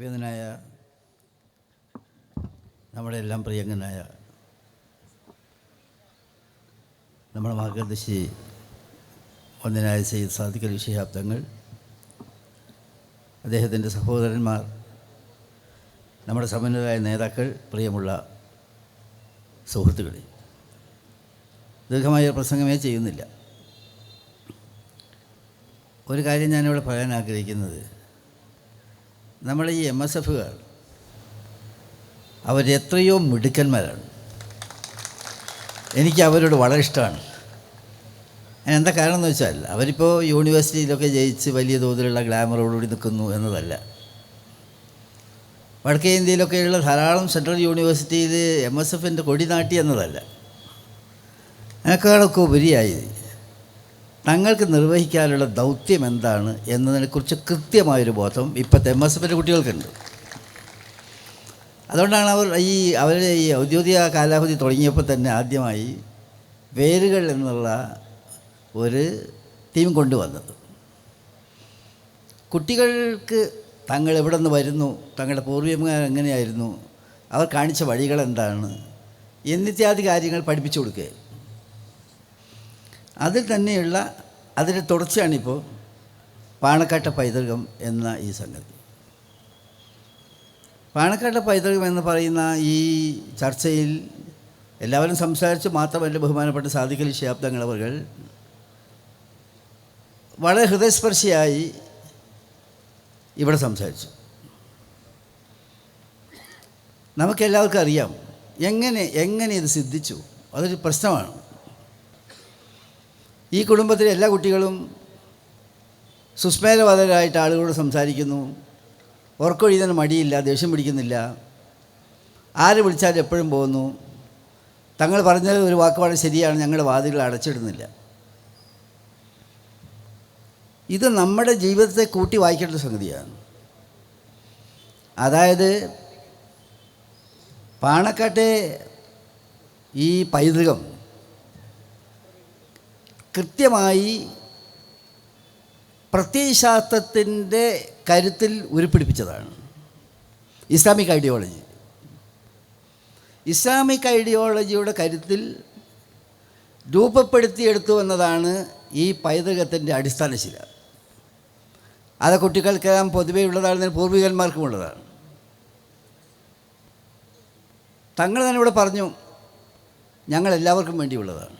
വേദനായ നമ്മുടെ എല്ലാം പ്രിയങ്കനായ നമ്മുടെ മാർഗദർശി ഒന്നിനായ സെയ്ദ് സാദിഖ് അലി ശിഹാബ് അദ്ദേഹത്തിന്റെ സഹോദരന്മാർ നമ്മുടെ സമന്വരായ നേതാക്കൾ പ്രിയമുള്ള സുഹൃത്തുക്കളെ. ദീർഘമായ പ്രസംഗമേ ചെയ്യുന്നില്ല. ഒരു കാര്യം ഞാനിവിടെ പറയാൻ ആഗ്രഹിക്കുന്നത് നമ്മൾ ഈ എം എസ് എഫുകാർ അവരെത്രയോ മിടുക്കന്മാരാണ്. എനിക്ക് അവരോട് വളരെ ഇഷ്ടമാണ്. എന്താ കാരണം എന്ന് വെച്ചാൽ അവരിപ്പോൾ യൂണിവേഴ്സിറ്റിയിലൊക്കെ ജയിച്ച് വലിയ തോതിലുള്ള ഗ്ലാമറോടുകൂടി നിൽക്കുന്നു എന്നതല്ല. വടക്കേ ഇന്ത്യയിലൊക്കെയുള്ള ധാരാളം സെൻട്രൽ യൂണിവേഴ്സിറ്റിയിൽ എം എസ് എഫിന്റെ കൊടി നാട്ടി എന്നതല്ല. അതിനേക്കാളൊക്കെ ഉപരിയായി തങ്ങൾക്ക് നിർവഹിക്കാനുള്ള ദൗത്യം എന്താണ് എന്നതിനെക്കുറിച്ച് കൃത്യമായൊരു ബോധം ഇപ്പോഴത്തെ എം എസ് എഫിന്റെ കുട്ടികൾക്കുണ്ട്. അതുകൊണ്ടാണ് അവർ ഈ അവരുടെ ഈ ഔദ്യോഗിക കാലാവധി തുടങ്ങിയപ്പോൾ തന്നെ ആദ്യമായി വേരുകൾ എന്നുള്ള ഒരു തീം കൊണ്ടുവന്നത്. കുട്ടികൾക്ക് തങ്ങൾ എവിടെ നിന്ന് വരുന്നു തങ്ങളുടെ പൂർവികന്മാർ എങ്ങനെയായിരുന്നു അവർ കാണിച്ച വഴികൾ എന്താണ് എന്നിത്യാദി കാര്യങ്ങൾ പഠിപ്പിച്ചു കൊടുക്കുക അതിൽ തന്നെയുള്ള അതിന്റെ തുടർച്ചയാണിപ്പോൾ പാണക്കാട്ട പൈതൃകം എന്ന ഈ സംഗതി. പാണക്കാട്ട പൈതൃകം എന്ന് പറയുന്ന ഈ ചർച്ചയിൽ എല്ലാവരും സംസാരിച്ച് മാത്രമല്ല ബഹുമാനപ്പെട്ട സാധിക്കൽ ശാബ്ദങ്ങളവർ വളരെ ഹൃദയസ്പർശിയായി ഇവിടെ സംസാരിച്ചു. നമുക്കെല്ലാവർക്കും അറിയാം എങ്ങനെ എങ്ങനെ ഇത് സിദ്ധിച്ചു? അതൊരു പ്രശ്നമാണ്. ഈ കുടുംബത്തിലെ എല്ലാ കുട്ടികളും സുസ്മേരവാദരായിട്ട് ആളുകളോട് സംസാരിക്കുന്നു. ഉറക്കൊഴിയുന്നതിന് മടിയില്ല ദേഷ്യം പിടിക്കുന്നില്ല. ആര് വിളിച്ചാലും എപ്പോഴും പോകുന്നു. തങ്ങൾ പറഞ്ഞത് ഒരു വാക്കുപാട് ശരിയാണ് ഞങ്ങളുടെ വാതിലുകൾ അടച്ചിടുന്നില്ല. ഇത് നമ്മുടെ ജീവിതത്തെ കൂട്ടി വായിക്കേണ്ട സംഗതിയാണ്. അതായത് പാണക്കാട്ടെ ഈ പൈതൃകം കൃത്യമായി പ്രത്യയശാസ്ത്രത്തിന്റെ കരുത്തിൽ ഉരുപ്പിടിപ്പിച്ചതാണ്. Islamic ideology. ഇസ്ലാമിക് ഐഡിയോളജിയുടെ കരുത്തിൽ രൂപപ്പെടുത്തിയെടുത്തു എന്നതാണ് ഈ പൈതൃകത്തിന്റെ അടിസ്ഥാന ശില. അത് കുട്ടികൾക്കെല്ലാം പൊതുവേ ഉള്ളതാണ് പൂർവികന്മാർക്കും ഉള്ളതാണ് തങ്ങൾ തന്നെ ഇവിടെ പറഞ്ഞു ഞങ്ങൾ എല്ലാവർക്കും വേണ്ടിയുള്ളതാണ്.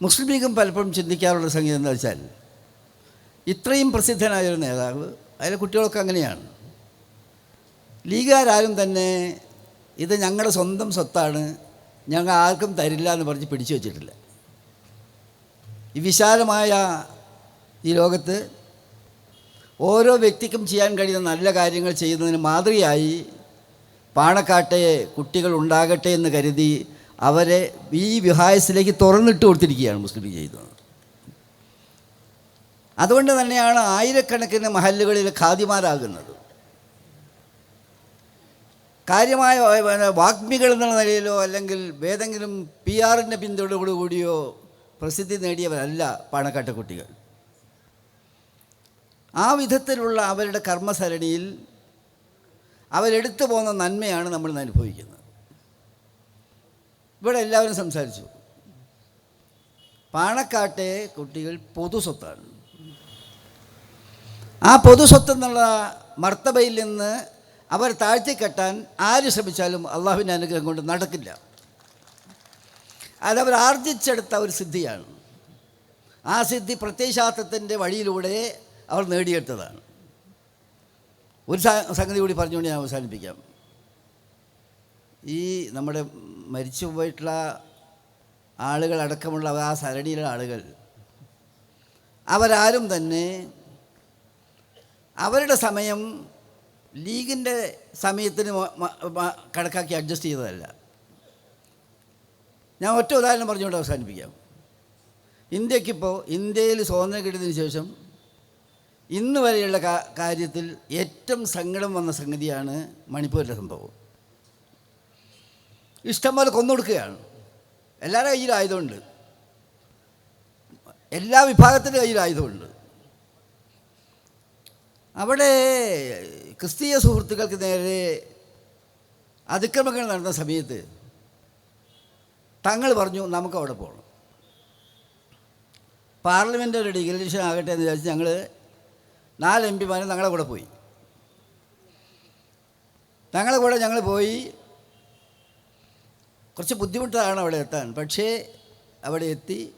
മുസ്ലിം ലീഗും പലപ്പോഴും ചിന്തിക്കാറുള്ള സംഗീതം എന്ന് വെച്ചാൽ ഇത്രയും പ്രസിദ്ധനായൊരു നേതാവ് അതിലെ കുട്ടികളൊക്കെ അങ്ങനെയാണ്. ലീഗുകാരും തന്നെ ഇത് ഞങ്ങളുടെ സ്വന്തം സ്വത്താണ് ഞങ്ങൾ ആർക്കും തരില്ല എന്ന് പറഞ്ഞ് പിടിച്ചു വച്ചിട്ടില്ല. ഈ വിശാലമായ ഈ ലോകത്ത് ഓരോ വ്യക്തിക്കും ചെയ്യാൻ കഴിയുന്ന നല്ല കാര്യങ്ങൾ ചെയ്യുന്നതിന് മാതൃകയായി പാണക്കാട്ടെ കുട്ടികൾ ഉണ്ടാകട്ടെ എന്ന് കരുതി അവരെ ഈ വിഹായസിലേക്ക് തുറന്നിട്ട് കൊടുത്തിരിക്കുകയാണ് മുസ്ലിം ലീഗ് ചെയ്തത് അതുകൊണ്ട് തന്നെയാണ് ആയിരക്കണക്കിന് മഹല്ലുകളിൽ ഖാദിമാരാകുന്നത്. കാര്യമായ വാഗ്മികൾ എന്നുള്ള നിലയിലോ അല്ലെങ്കിൽ ഏതെങ്കിലും പി ആറിന്റെ പിന്തുണയോടുകൂടിയോ പ്രസിദ്ധി നേടിയവരല്ല പാണക്കാട്ട കുട്ടികൾ. ആ വിധത്തിലുള്ള അവരുടെ കർമ്മസരണിയിൽ അവരെടുത്തു പോകുന്ന നന്മയാണ് നമ്മൾ അനുഭവിക്കുന്നത്. ഇവിടെ എല്ലാവരും സംസാരിച്ചു. പാണക്കാട്ടെ കുട്ടികൾ പൊതുസ്വത്താണ് ആ പൊതുസ്വത്ത് എന്നുള്ള മർത്തബയിൽ നിന്ന് അവർ താഴ്ത്തിക്കെട്ടാൻ ആര് ശ്രമിച്ചാലും അള്ളാഹുവിന്റെ അനുഗ്രഹം കൊണ്ട് നടക്കില്ല. അതവർ ആർജിച്ചെടുത്ത ഒരു സിദ്ധിയാണ്. ആ സിദ്ധി പ്രത്യയശാസ്ത്രത്തിന്റെ വഴിയിലൂടെ അവർ നേടിയെടുത്തതാണ്. ഒരു സംഗതി കൂടി പറഞ്ഞുകൊണ്ട് ഞാൻ അവസാനിപ്പിക്കാം. ഈ നമ്മുടെ മരിച്ചു പോയിട്ടുള്ള ആളുകളടക്കമുള്ള ആ സരണിയിലുള്ള ആളുകൾ അവരാരും തന്നെ അവരുടെ സമയം ലീഗിന്റെ സമയത്തിന് കണക്കാക്കി അഡ്ജസ്റ്റ് ചെയ്തതല്ല. ഞാൻ ഒറ്റ ഉദാഹരണം പറഞ്ഞുകൊണ്ട് അവസാനിപ്പിക്കാം. ഇന്ത്യക്കിപ്പോൾ ഇന്ത്യയിൽ സ്വാതന്ത്ര്യം കിട്ടിയതിന് ശേഷം ഇന്ന് വരെയുള്ള കാര്യത്തിൽ ഏറ്റവും സങ്കടം വന്ന സംഗതിയാണ് മണിപ്പൂരിലെ സംഭവം. ഇഷ്ടംപോലെ കൊന്നൊടുക്കുകയാണ്. എല്ലാവരുടെ കയ്യിലും ആയുധമുണ്ട് എല്ലാ വിഭാഗത്തിന്റെ കയ്യിലായതുകൊണ്ട്. അവിടെ ക്രിസ്തീയ സുഹൃത്തുക്കൾക്ക് നേരെ അതിക്രമങ്ങൾ നടന്ന സമയത്ത് തങ്ങൾ പറഞ്ഞു നമുക്ക് അവിടെ പോകണം പാർലമെന്റ് ഒരു ഡിഗ്രഡേഷൻ ആകട്ടെ എന്ന് വിചാരിച്ച് ഞങ്ങൾ നാല് എം പിമാരും ഞങ്ങളെ കൂടെ പോയി. ഞങ്ങളെ കൂടെ ഞങ്ങൾ പോയി കുറച്ച് ബുദ്ധിമുട്ടാണ് അവിടെ എത്താൻ. പക്ഷേ അവിടെ എത്തി.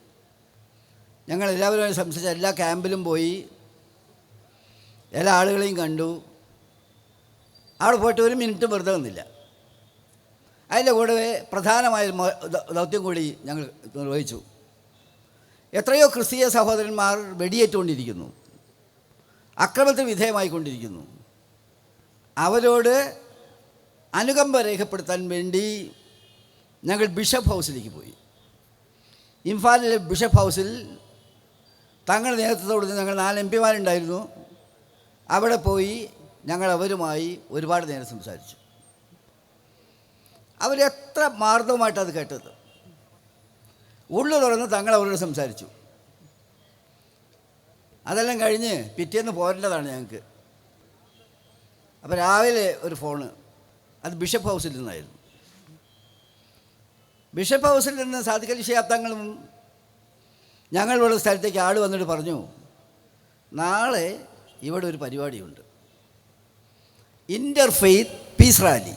ഞങ്ങൾ എല്ലാവരും സംസാരിച്ച എല്ലാ ക്യാമ്പിലും പോയി. എല്ലാ ആളുകളെയും കണ്ടു. അവിടെ പോയിട്ട് ഒരു മിനിറ്റ് വെറുതെ വന്നില്ല അതിന്റെ കൂടെ പ്രധാനമായ ദൗത്യം കൂടി ഞങ്ങൾ നിർവഹിച്ചു. എത്രയോ ക്രിസ്തീയ സഹോദരന്മാർ വെടിയേറ്റുകൊണ്ടിരിക്കുന്നു. അക്രമത്തിന് വിധേയമായിക്കൊണ്ടിരിക്കുന്നു. അവരോട് അനുകമ്പ രേഖപ്പെടുത്താൻ വേണ്ടി ഞങ്ങൾ ബിഷപ്പ് ഹൗസിലേക്ക് പോയി. ഇംഫാലിലെ ബിഷപ്പ് ഹൗസിൽ തങ്ങളുടെ നേതൃത്വത്തോട് ഞങ്ങൾ നാല് എം പിമാരുണ്ടായിരുന്നു. അവിടെ പോയി ഞങ്ങൾ അവരുമായി ഒരുപാട് നേരം സംസാരിച്ചു. അവരെത്ര മാർദ്ദവമായിട്ട് അത് കേട്ടത്. ഉള്ളു തുറന്ന് തങ്ങൾ അവരോട് സംസാരിച്ചു. അതെല്ലാം കഴിഞ്ഞ് പിറ്റേന്ന് പോരേണ്ടതാണ് ഞങ്ങൾക്ക്. അപ്പോൾ രാവിലെ ഒരു ഫോണ്. അത് ബിഷപ്പ് ഹൗസിൽ നിന്നായിരുന്നു. ബിഷപ്പ് ഹൗസിൽ നിന്ന് സാധിക്കൽ ശാബ്ദങ്ങളും ഞങ്ങളുള്ള സ്ഥലത്തേക്ക് ആൾ വന്നിട്ട് പറഞ്ഞു നാളെ ഇവിടെ ഒരു പരിപാടിയുണ്ട്. Interfaith peace rally.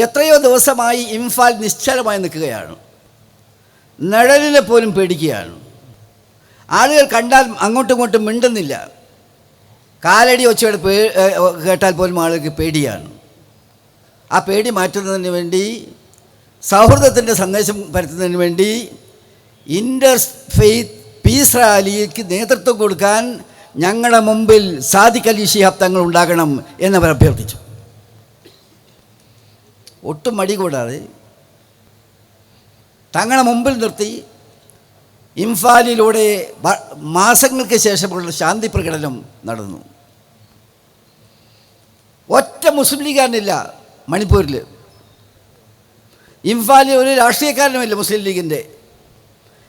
എത്രയോ ദിവസമായി ഇംഫാൽ നിശ്ചലമായി നിൽക്കുകയാണ്. നിഴലിനെ പോലും പേടിക്കുകയാണ്. ആളുകൾ കണ്ടാൽ അങ്ങോട്ടും ഇങ്ങോട്ടും മിണ്ടുന്നില്ല. കാലടി ഒച്ചയുടെ പേ കേട്ടാൽ പോലും ആളുകൾക്ക് പേടിയാണ്. ആ പേടി മാറ്റുന്നതിന് വേണ്ടി സൗഹൃദത്തിന്റെ സന്ദേശം പരത്തുന്നതിന് വേണ്ടി ഇന്റർ ഫെയ്ത്ത് പീസ് റാലിക്ക് നേതൃത്വം കൊടുക്കാൻ ഞങ്ങളുടെ മുമ്പിൽ സാദിഖ് അലി ശിഹാബ് തങ്ങൾ ഉണ്ടാകണം എന്നവർ അഭ്യർത്ഥിച്ചു. ഒട്ടും മടി കൂടാതെ തങ്ങളെ മുമ്പിൽ നിർത്തി ഇംഫാലിലൂടെ മാസങ്ങൾക്ക് ശേഷമുള്ള ശാന്തി പ്രകടനം നടന്നു. ഒറ്റ മുസ്ലിം ലീഗാരനില്ല മണിപ്പൂരിൽ ഇംഫാലിൽ ഒരു രാഷ്ട്രീയക്കാരനുമില്ല മുസ്ലിം ലീഗിന്റെ.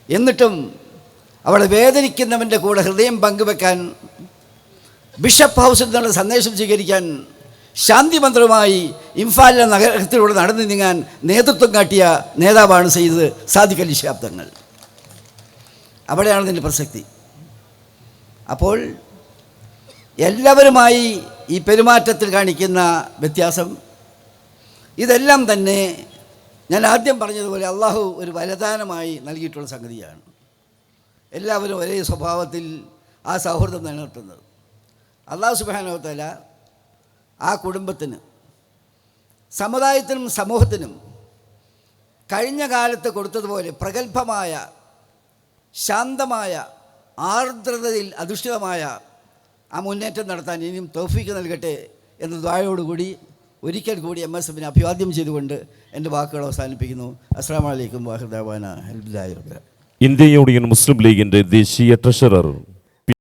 എന്നിട്ടും അവിടെ വേദനിക്കുന്നവന്റെ കൂടെ ഹൃദയം പങ്കുവെക്കാൻ ബിഷപ്പ് ഹൗസിൽ നിന്നുള്ള സന്ദേശം സ്വീകരിക്കാൻ ശാന്തി മന്ത്രവുമായി ഇംഫാലിലെ നഗരത്തിലൂടെ നടന്നു നീങ്ങാൻ നേതൃത്വം കാട്ടിയ നേതാവാണ് ചെയ്തത് സാദിഖലി ശാബ്ദങ്ങൾ അവിടെയാണ് ഇതിന്റെ പ്രസക്തി. അപ്പോൾ എല്ലാവരുമായി ഈ പെരുമാറ്റത്തിൽ കാണിക്കുന്ന വ്യത്യാസം ഇതെല്ലാം തന്നെ ഞാൻ ആദ്യം പറഞ്ഞതുപോലെ അള്ളാഹു ഒരു വരദാനമായി നൽകിയിട്ടുള്ള സംഗതിയാണ്. എല്ലാവരും ഒരേ സ്വഭാവത്തിൽ ആ സൗഹൃദം നിലനിർത്തുന്നത്. അള്ളാഹു സുബാനോത്തല ആ കുടുംബത്തിന് സമുദായത്തിനും സമൂഹത്തിനും കഴിഞ്ഞ കാലത്ത് കൊടുത്തതുപോലെ പ്രഗത്ഭമായ ശാന്തമായ ആർദ്രതയിൽ അധിഷ്ഠിതമായ ആ മുന്നേറ്റം നടത്താൻ ഇനിയും തോഫിക്ക് നൽകട്ടെ എന്ന ദ്വായോടുകൂടി ഒരിക്കൽ കൂടി എം എസ് എഫിനെ അഭിവാദ്യം ചെയ്തുകൊണ്ട് എന്റെ വാക്കുകൾ അവസാനിപ്പിക്കുന്നു. അസ്സാം വലൈക്കും വാഹൃദാബാന അലഹുല്ലാ ഇന്ത്യൻ യൂണിയൻ മുസ്ലിം ലീഗിന്റെ ദേശീയ ട്രഷറർ